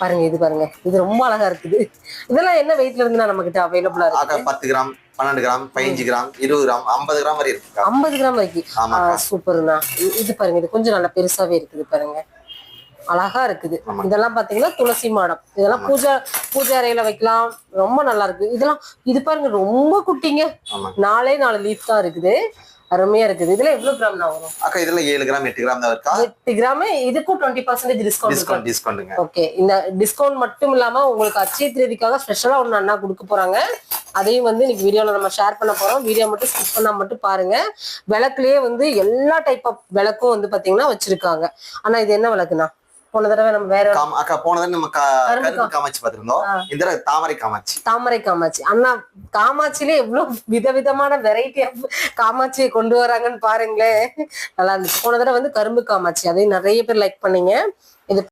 பாருங்க இது பாருங்க. இது ரொம்ப அழகா இருக்குது. இதெல்லாம் என்ன வெயிட்ல இருந்து நம்ம கிட்ட அவைலபிளா இருக்கு? பத்து கிராம் பன்னெண்டு கிராம் பதினஞ்சு கிராம் இருபது கிராம் ஐம்பது கிராம் வரை இருக்குக்கா ஐம்பது கிராம் வரைக்கும் சூப்பர்ண்ணா. இது பாருங்க இது கொஞ்சம் நல்லா பெருசாவே இருக்குது பாருங்க. அழகா இருக்குது. இதெல்லாம் பாத்தீங்கன்னா துளசி மாடம். இதெல்லாம் பூஜை பூஜை அறையில வைக்கலாம். ரொம்ப நல்லா இருக்கு. இதெல்லாம் இது பாருங்க ரொம்ப குட்டிங்க. நாலே நாலு லீஃப் தான் இருக்குது. அருமையா இருக்குது. இதுல எவ்வளவு கிராம்னா வரும்? அக்கா இதுல ஏழு கிராம் எட்டு கிராம் தான் இருக்கா? எட்டு கிராம் இதுக்கும் டுவெண்ட்டி பர்சன்டேஜ் டிஸ்கவுண்ட் டிஸ்கவுண்ட் டிஸ்கவுண்ட்டுங்க ஓகே இந்த டிஸ்கவுண்ட் மட்டும் இல்லாம உங்களுக்கு அச்சய திருதிக்காக ஸ்பெஷலா ஒன்று அண்ணா கொடுக்க போறாங்க. அதையும் வந்து இன்னைக்கு வீடியோல நம்ம ஷேர் பண்ண போறோம். வீடியோ மட்டும் ஸ்கிப் பண்ணா மட்டும் பாருங்க. விளக்குலயே வந்து எல்லா டைப் ஆஃப் விளக்கும் வந்து பாத்தீங்கன்னா வச்சிருக்காங்க. ஆனா இது என்ன விளக்குண்ணா? போன தடவை நம்ம வேற அக்கா போனதை நம்ம கா- கரும்பு கரும்பு காமாட்சி பார்த்திருந்தோம். ஆ. இந்த தடவை தாமரை காமாட்சி. தாமரை காமாட்சி. அண்ணா காமாட்சியிலே எவ்வளவு விதவிதமான வெரைட்டி ஆஃப் காமாட்சியை கொண்டு வராங்கன்னு பாருங்களேன். நல்லா இருந்துச்சு. போன தடவை வந்து கரும்பு காமாட்சி. அதையும் நிறைய பேர் லைக் பண்ணீங்க. இது